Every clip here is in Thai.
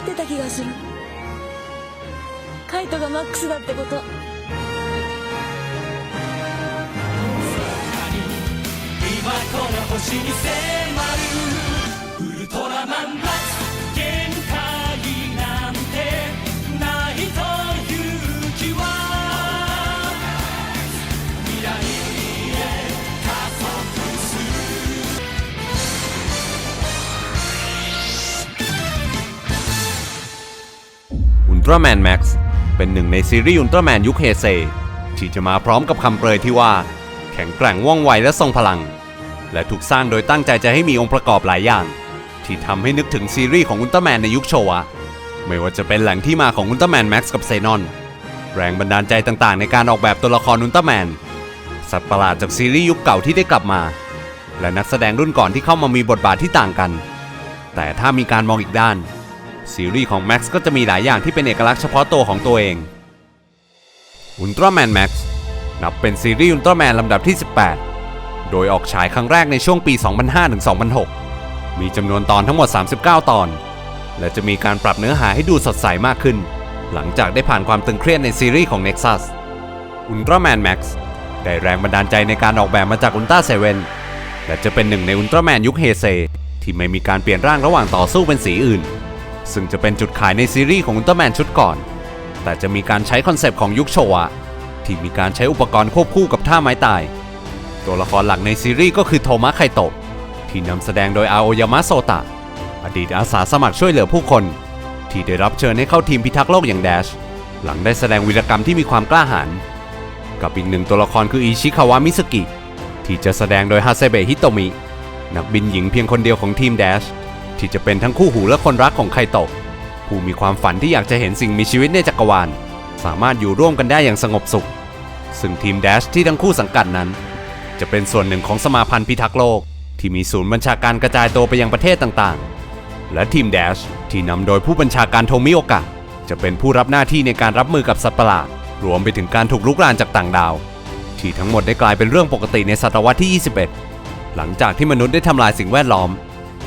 知ってた気がする。カイトがマックスだってこと。今この星に迫る。ウルトラマン อุลตร้าแมนแม็กซ์เป็นหนึ่งในซีรีส์อุลตร้าแมนยุคเฮเซที่จะมาพร้อมกับคำเปรยที่ว่า แข็งแกร่งว่องไวและทรงพลัง และถูกสร้างโดยตั้งใจจะให้มีองค์ประกอบหลายอย่าง ที่ทำให้นึกถึงซีรีส์ของอุลตร้าแมนในยุคโชวะ ไม่ว่าจะเป็นแหล่งที่มาของอุลตร้าแมนแม็กซ์กับเซนอน แรงบันดาลใจต่างๆ ในการออกแบบตัวละครอุลตร้าแมนสัตว์ประหลาดจากซีรีส์ยุคเก่าที่ได้กลับมา และนักแสดงรุ่นก่อนที่เข้ามามีบทบาทที่ต่างกัน แต่ถ้ามีการมองอีกด้าน ซีรีส์ของ Max ก็จะมีหลายอย่างที่เป็นเอกลักษณ์เฉพาะตัวของตัวเองอุลตร้าแมนแม็กซ์นับเป็นซีรีส์อุลตร้าแมนลำดับที่ 18 โดยออกฉายครั้งแรกในช่วงปี 2005-2006 มีจำนวนตอนทั้งหมด 39 ตอน และจะมีการปรับเนื้อหาให้ดูสดใสมากขึ้น หลังจากได้ผ่านความตึงเครียดในซีรีส์ของ Nexus อุลตร้าแมนแม็กซ์ได้แรงบันดาลใจในการออกแบบมาจากอุลตร้าเซเว่นและจะเป็นหนึ่งในอุลตร้าแมนยุคเฮเซที่ไม่มีการเปลี่ยนร่างระหว่างต่อสู้เป็นสีอื่น ซึ่งจะเป็นจุดขายในซีรีส์ของอุลตร้าแมนชุดก่อน แต่จะมีการใช้คอนเซปต์ของยุคโชวะ ที่มีการใช้อุปกรณ์ควบคู่กับท่าไม้ตาย ตัวละครหลักในซีรีส์ก็คือโทมะไคโตะที่นำแสดงโดยอาโอยามะโซตะ อดีตอาสาสมัครช่วยเหลือผู้คน ที่ได้รับเชิญให้เข้าทีมพิทักษ์โลกอย่างแดช หลังได้แสดงวีรกรรมที่มีความกล้าหาญกับอีกหนึ่งตัวละครคืออิชิคาวะมิสกิ ที่จะแสดงโดยฮาเซเบะฮิโตมินักบินหญิงเพียงคนเดียวของทีมแดช ที่จะเป็นทั้งคู่หูและคนรักของไคโตะผู้มีความฝันที่อยากจะเห็นสิ่งมีชีวิตในจักรวาล สามารถอยู่ร่วมกันได้อย่างสงบสุข ซึ่งทีมแดชที่ทั้งคู่สังกัดนั้น จะเป็นส่วนหนึ่งของสมาพันธ์พิทักษ์โลก ที่มีศูนย์บัญชาการกระจายตัวไปยังประเทศต่างๆ และทีมแดชที่นำโดยผู้บัญชาการโทมิโอกะจะเป็นผู้รับหน้าที่ในการรับมือกับสัตว์ประหลาดรวมไปถึงการถูกลุกรานจากต่างดาว ที่ทั้งหมดได้กลายเป็นเรื่องปกติในศตวรรษที่ 21 หลังจากที่มนุษย์ได้ทำลายสิ่งแวดล้อม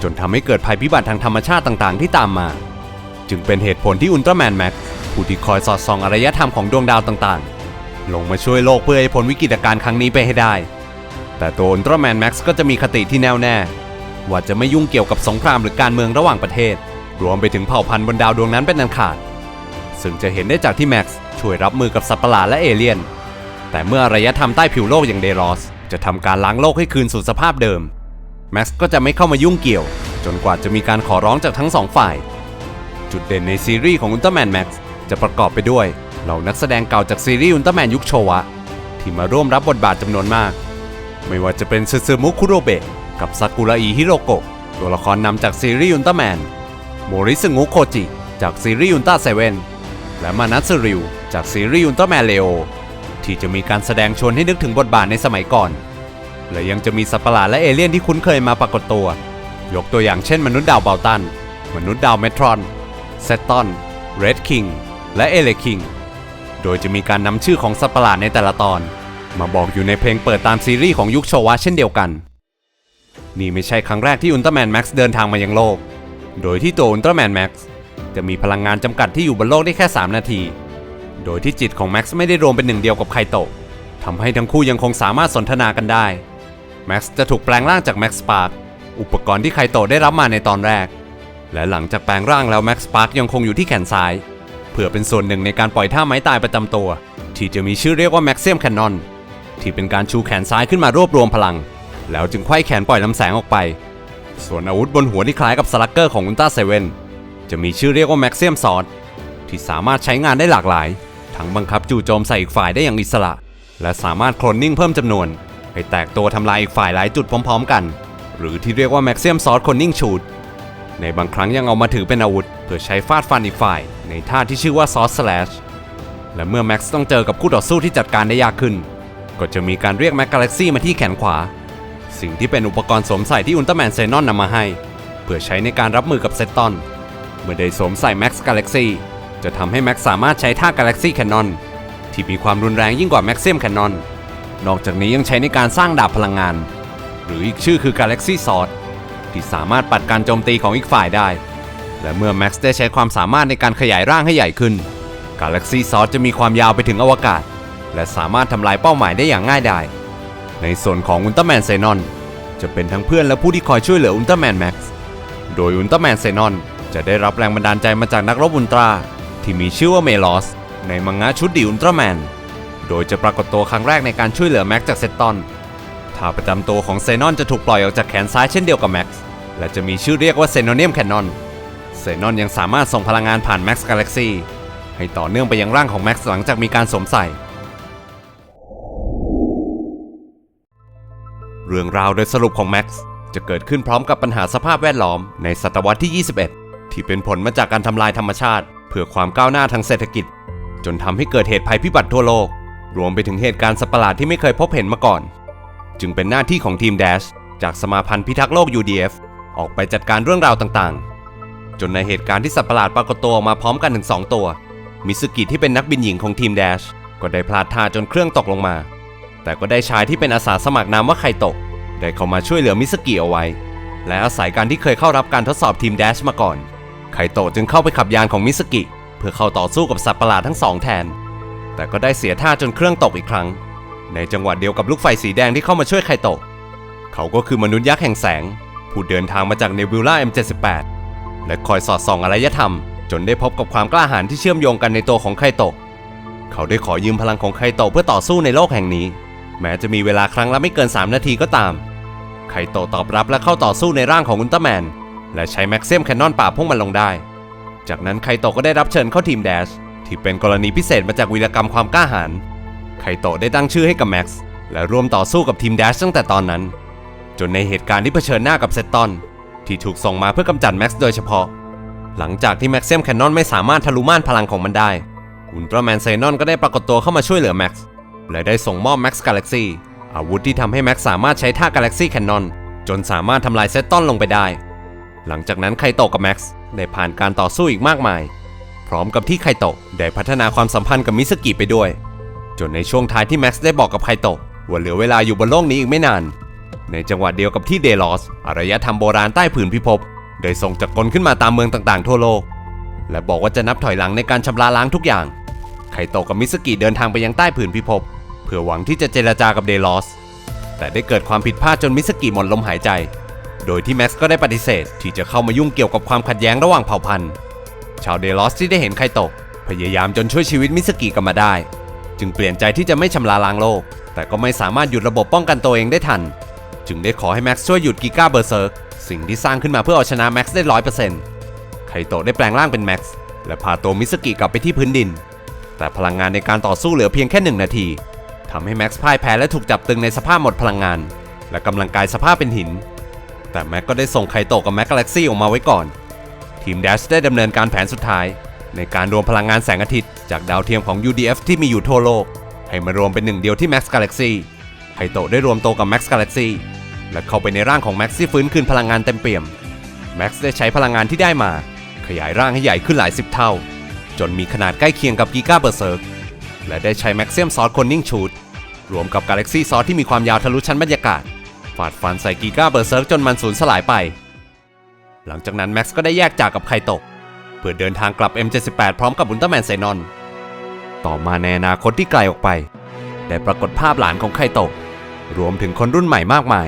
จนทำให้เกิดภัยพิบัติทางธรรมชาติต่างๆ ที่ตามมา จึงเป็นเหตุผลที่อุลตร้าแมนแม็กผู้ที่คอยสอดส่องอารยธรรมของดวงดาวต่างๆ ลงมาช่วยโลกเพื่อให้พ้นวิกฤตการณ์ครั้งนี้ไปให้ได้ แต่ตัวอุลตร้าแมนแม็กซ์ก็จะมีคติที่แน่วแน่ ว่าจะไม่ยุ่งเกี่ยวกับสงครามหรือการเมืองระหว่างประเทศ รวมไปถึงเผ่าพันธุ์บนดาวดวงนั้นเป็นอันขาด ซึ่งจะเห็นได้จากที่แม็กซ์ช่วยรับมือกับสัตว์ประหลาดและเอเลี่ยน แต่เมื่ออารยธรรมใต้ผิวโลกอย่างเดรอสจะทำการล้างโลกให้คืนสู่สภาพเดิม แม็กซ์ก็จะไม่เข้ามายุ่งเกี่ยว จนกว่าจะมีการขอร้องจากทั้งสองฝ่าย จุดเด่นในซีรีส์ของอุลตร้าแมนแม็กซ์จะประกอบไปด้วยเหล่านักแสดงเก่าจากซีรีส์อุลตร้าแมนยุคโชวะ ที่มาร่วมรับบทบาทจำนวนมาก ไม่ว่าจะเป็นซึซึมุคุโรเบะกับซากุระอิฮิโรโกะตัวละครนำจากซีรีส์อุลตร้าแมนโมริสึงุโคจิจากซีรีส์อุลตร้าเซเว่นและมานัตสริวจากซีรีส์อุลตร้าแมนเลโอที่จะมีการแสดงชวนให้นึกถึงบทบาทในสมัยก่อน และยังจะมีสัตว์ประหลาดและเอเลี่ยนที่คุ้นเคยมาปรากฏตัว ยกตัวอย่างเช่นมนุษย์ดาวเบลตัน มนุษย์ดาวเมทรอนเซตตอนเรดคิงและเอเลคิงโดยจะมีการนำชื่อของสัตว์ประหลาดในแต่ละตอน มาบอกอยู่ในเพลงเปิดตามซีรีส์ของยุคโชวะเช่นเดียวกัน นี่ไม่ใช่ครั้งแรกที่อุลตร้าแมนแม็กซ์เดินทางมายังโลก โดยที่ตัวอุลตร้าแมนแม็กซ์จะมีพลังงานจำกัดที่อยู่บนโลกได้แค่ 3 นาที โดยที่จิตของแม็กซ์ไม่ได้รวมเป็นหนึ่งเดียวกับไคโตะทำให้ทั้งคู่ยังคงสามารถสนทนากันได้ แม็กซ์จะถูกแปลงร่างจากแม็กซ์ปาร์คอุปกรณ์ที่ไคโตะได้รับมาในตอนแรก และหลังจากแปลงร่างแล้วแม็กซ์ปาร์คยังคงอยู่ที่แขนซ้าย เพื่อเป็นส่วนหนึ่งในการปล่อยท่าไม้ตายประจำตัว ที่จะมีชื่อเรียกว่าแม็กเซียมแคนนอนที่เป็นการชูแขนซ้ายขึ้นมารวบรวมพลัง แล้วจึงไขว้แขนปล่อยลำแสงออกไป ส่วนอาวุธบนหัวที่คล้ายกับสลักเกอร์ของอุลตร้าเซเว่นจะมีชื่อเรียกว่าแม็กเซียมซอดที่สามารถใช้งานได้หลากหลาย ทั้งบังคับจู่โจมใส่อีกฝ่ายได้อย่างอิสระ และสามารถโคลนนิ่งเพิ่มจำนวน ให้แตกตัวทำลายอีกฝ่ายหลายจุดพร้อม ๆ กัน หรือที่เรียกว่าแม็กเซียมซอดคนนิ่งชูดในบางครั้งยังเอามาถือเป็นอาวุธ เพื่อใช้ฟาดฟันอีกฝ่าย ในท่าที่ชื่อว่าซอสสแลชและเมื่อแม็กซ์ต้องเจอกับคู่ต่อสู้ที่จัดการได้ยากขึ้น ก็จะมีการเรียกแม็กกาแล็กซี่มาที่แขนขวา สิ่งที่เป็นอุปกรณ์สวมใส่ที่อุลตร้าแมนเซนอนนำมาให้ เพื่อใช้ในการรับมือกับเซตตอน เมื่อได้สวมใส่แม็กซ์กาแล็กซี่จะทำให้แม็กซ์สามารถใช้ท่ากาแล็กซี่แคนนอนที่มีความรุนแรงยิ่งกว่าแม็กเซียมแคนนอน นอกจากนี้ยังใช้ในการสร้างดาบพลังงาน หรืออีกชื่อคือกาแล็กซี่ซอ d ที่สามารถปัดการโจมตีของอีกฝ่ายได้ และเมื่อแม็กซ์ได้ใช้ความสามารถในการขยายร่างให้ใหญ่ขึ้นกาแล็กซี่ซอสจะมีความยาวไปถึงอวกาศ และสามารถทำลายเป้าหมายได้อย่างง่ายดายในส่วนของอุลตร้าแมนเซนอนจะเป็นทั้งเพื่อนและผู้ที่คอยช่วยเหลืออุลตร้าแมนแม็กซ์โดยอุลตร้าแมนเซนอนจะได้รับแรงบันดาลใจมาจากนักรบอุลตร้าที่มีชื่อว่าเมลอสในมังงะชุดดิอุลตร้าแมน โดยจะปรากฏตัวครั้งแรกในการช่วยเหลือแม็กจากเซตตอนท่าประจำตัวของเซนอนจะถูกปล่อยออกจากแขนซ้ายเช่นเดียวกับแม็กซ์และจะมีชื่อเรียกว่าเซโนเนียมแคนนอนเซนอนยังสามารถส่งพลังงานผ่านแม็กซ์กาแล็กซีให้ต่อเนื่องไปยังร่างของแม็กซ์หลังจากมีการสวมใส่ เรื่องราวโดยสรุปของแม็กซ์จะเกิดขึ้นพร้อมกับปัญหาสภาพแวดล้อมในศตวรรษที่ 21 ที่เป็นผลมาจากการทำลายธรรมชาติ เพื่อความก้าวหน้าทางเศรษฐกิจ จนทำให้เกิดเหตุภัยพิบัติทั่วโลก รวมไปถึงเหตุการณ์สัประหลาดที่ไม่เคยพบเห็นมาก่อน จึงเป็นหน้าที่ของทีมแดชจากสมาพันธ์พิทักษ์โลก UDF ออกไปจัดการเรื่องราวต่างๆ จนในเหตุการณ์ที่สัประหลาดปรากฏตัวออกมาพร้อมกันถึง 2 ตัว มิสกิที่เป็นนักบินหญิงของทีมแดชก็ได้พลาดท่าจนเครื่องตกลงมา แต่ก็ได้ชายที่เป็นอาสาสมัครนามว่าไคโตะได้เข้ามาช่วยเหลือมิสกิเอาไว้ และอาศัยการที่เคยเข้ารับการทดสอบทีมแดชมาก่อน ไคโตะจึงเข้าไปขับยานของมิสกิเพื่อเข้าต่อสู้กับสัตว์ประหลาดทั้งสองแทน แต่ก็ได้เสียท่าจนเครื่องตกอีกครั้ง ในจังหวะเดียวกับลูกไฟสีแดงที่เข้ามาช่วยไคโตะเขาก็คือมนุษย์ยักษ์แห่งแสง ผู้เดินทางมาจากเนบิวล่า M78 และคอยสอดส่องอารยธรรม จนได้พบกับความกล้าหาญที่เชื่อมโยงกันในตัวของไคโตะเขาได้ขอยืมพลังของไคโตะเพื่อต่อสู้ในโลกแห่งนี้ แม้จะมีเวลาครั้งละไม่เกิน 3 นาทีก็ตาม ไคโตะตอบรับและเข้าต่อสู้ในร่างของอุลตร้าแมน และใช้แม็กเซียมแคนนอนปราบพวกมันลงได้ จากนั้นไคโตะก็ได้รับเชิญเข้าทีมแดช ที่เป็นกรณีพิเศษมาจากวีรกรรมความกล้าหาญไคโตะได้ตั้งชื่อให้กับแม็กซ์และร่วมต่อสู้กับทีมแดชตั้งแต่ตอนนั้น จนในเหตุการณ์ที่เผชิญหน้ากับเซตตอน ที่ถูกส่งมาเพื่อกำจัดแม็กซ์โดยเฉพาะ หลังจากที่แม็กเซียมแคนนอนไม่สามารถทะลุม่านพลังของมันได้อุลตร้าแมนเซนอนก็ได้ปรากฏตัวเข้ามาช่วยเหลือแม็กซ์และได้ส่งมอบแม็กซ์กาแล็กซี่อาวุธที่ทำให้แม็กซ์สามารถใช้ท่ากาแล็กซี่แคนนอนจนสามารถทำลายเซตตอนลงไปได้ หลังจากนั้นไคโตะกับแม็กซ์ได้ผ่านการต่อสู้อีกมากมาย ร้อมกับที่ไคโตะได้พัฒนาความสัมพันธ์กับมิสกิไปด้วย จนในช่วงท้ายที่แม็กซ์ได้บอกกับไคโตะว่าเหลือเวลาอยู่บนโลกนี้อีกไม่นาน ในจังหวะเดียวกับที่เดลอสอารยธรรมโบราณใต้ผืนพิภพได้ส่งจักรกลขึ้นมาตามเมืองต่างๆ ทั่วโลก และบอกว่าจะนับถอยหลังในการชำระล้างทุกอย่าง ไคโตะกับมิสกิเดินทางไปยังใต้ผืนพิภพเพื่อหวังที่จะเจรจากับเดลอส แต่ได้เกิดความผิดพลาดจนมิสกิหมดลมหายใจ โดยที่แม็กซ์ก็ได้ปฏิเสธที่จะเข้ามายุ่งเกี่ยวกับความขัดแย้งระหว่างเผ่าพันธุ์ ชาวเดลอสที่ได้เห็นไคโตะพยายามจนช่วยชีวิตมิสกิกลับมาได้ จึงเปลี่ยนใจที่จะไม่ชำระล้างโลก แต่ก็ไม่สามารถหยุดระบบป้องกันตัวเองได้ทัน จึงได้ขอให้แม็กซ์ช่วยหยุดกิก้าเบอร์เซิร์กสิ่งที่สร้างขึ้นมาเพื่อเอาชนะแม็กซ์ได้ร้อยเปอร์เซ็นต์ไคโตะได้แปลงร่างเป็นแม็กซ์และพาตัวมิสกิกลับไปที่พื้นดิน แต่พลังงานในการต่อสู้เหลือเพียงแค่หนึ่งนาทีทำให้แม็กซ์พ่ายแพ้และถูกจับตึงในสภาพหมดพลังงาน และกำลังกายสภาพเป็นหิน แต่แม็กก็ได้ส่งไคโตะกับแม็กกาแล็กซี่ออกมาไว้ก่อน ทีมแดชได้ดำเนินการแผนสุดท้าย ในการรวมพลังงานแสงอาทิตย์จากดาวเทียมของ UDF ที่มีอยู่ทั่วโลก ให้มารวมเป็นหนึ่งเดียวที่ Max Galaxy ไคโตะได้รวมตัวกับ Max Galaxy และเข้าไปในร่างของ Max ที่ฟื้นคืนพลังงานเต็มเปี่ยม Max ได้ใช้พลังงานที่ได้มา ขยายร่างให้ใหญ่ขึ้นหลายสิบเท่า จนมีขนาดใกล้เคียงกับ Giga Berserk และได้ใช้ Maxium Sword Conning Shoot รวมกับ Galaxy Sword ที่มีความยาวทะลุชั้นบรรยากาศฟาดฟันใส่ Giga Berserk จนมันสูญสลายไป หลังจากนั้นแม็กซ์ก็ได้แยกจากกับไคโตะเพื่อเดินทางกลับ M78 พร้อมกับอุลตร้าแมนไซนอน ต่อมาในอนาคตที่ไกลออกไป ได้ปรากฏภาพหลานของไคโตะรวมถึงคนรุ่นใหม่มากมาย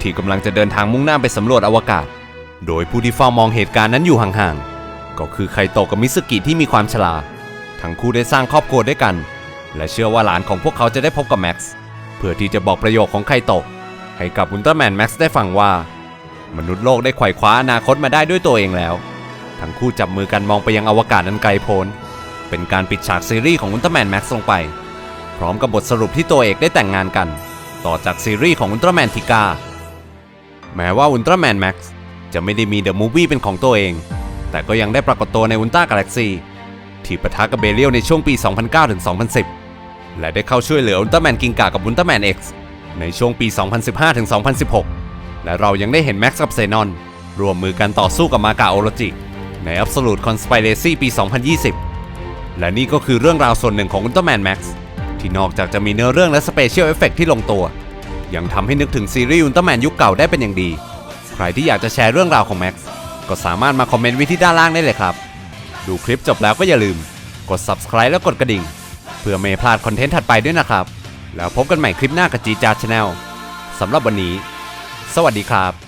ที่กำลังจะเดินทางมุ่งหน้าไปสำรวจอวกาศ โดยผู้ที่เฝ้ามองเหตุการณ์นั้นอยู่ห่างๆ ก็คือไคโตะกับมิสกิที่มีความฉลาดทั้งคู่ได้สร้างครอบครัวด้วยกัน และเชื่อว่าหลานของพวกเขาจะได้พบกับแม็กซ์เพื่อที่จะบอกประโยคของไคโตะให้กับอุลตร้าแมนแม็กซ์ได้ฟังว่า มนุษย์โลกได้ไขว่คว้าอนาคตมาได้ด้วยตัวเองแล้ว ทั้งคู่จับมือกันมองไปยังอวกาศอันไกลโพ้น เป็นการปิดฉากซีรีส์ของอุลตร้าแมนแม็กซ์ลงไป พร้อมกับบทสรุปที่ตัวเอกได้แต่งงานกัน ต่อจากซีรีส์ของอุลตร้าแมนทิกาแม้ว่าอุลตร้าแมนแม็กซ์จะไม่ได้มีเดอะมูฟวี่เป็นของตัวเอง แต่ก็ยังได้ปรากฏตัวในอุลตร้ากาแล็กซีที่ปะทะกับเบเรียลในช่วงปี 2009ถึง2010 และได้เข้าช่วยเหลืออุลตร้าแมนกิงกากับอุลตร้าแมน X ในช่วงปี 2015ถึง2016 และเรายังได้เห็นแม็กซ์กับเซนอนร่วมมือกันต่อสู้กับมากาโอโรจิ ใน Absolute Conspiracy ปี 2020 และนี่ก็คือเรื่องราวส่วนหนึ่งของ Ultraman Max ที่นอกจากจะมีเนื้อเรื่องและสเปเชียลเอฟเฟกที่ลงตัว ยังทำให้นึกถึงซีรีส์ Ultraman ยุคเก่าได้เป็นอย่างดี ใครที่อยากจะแชร์เรื่องราวของ Max ก็สามารถมาคอมเมนต์ไวิที่ด้านล่างได้เลยครับ ดูคลิปจบแล้วก็อย่าลืม กด subscribe แล้วกดกระดิ่ง เพื่อไม่พลาดคอนเทนต์ถัดไปด้วยนะครับ แล้วพบกันใหม่คลิปหน้ากับจีจาชาแนลสำหรับวันนี้ วัสดีครับ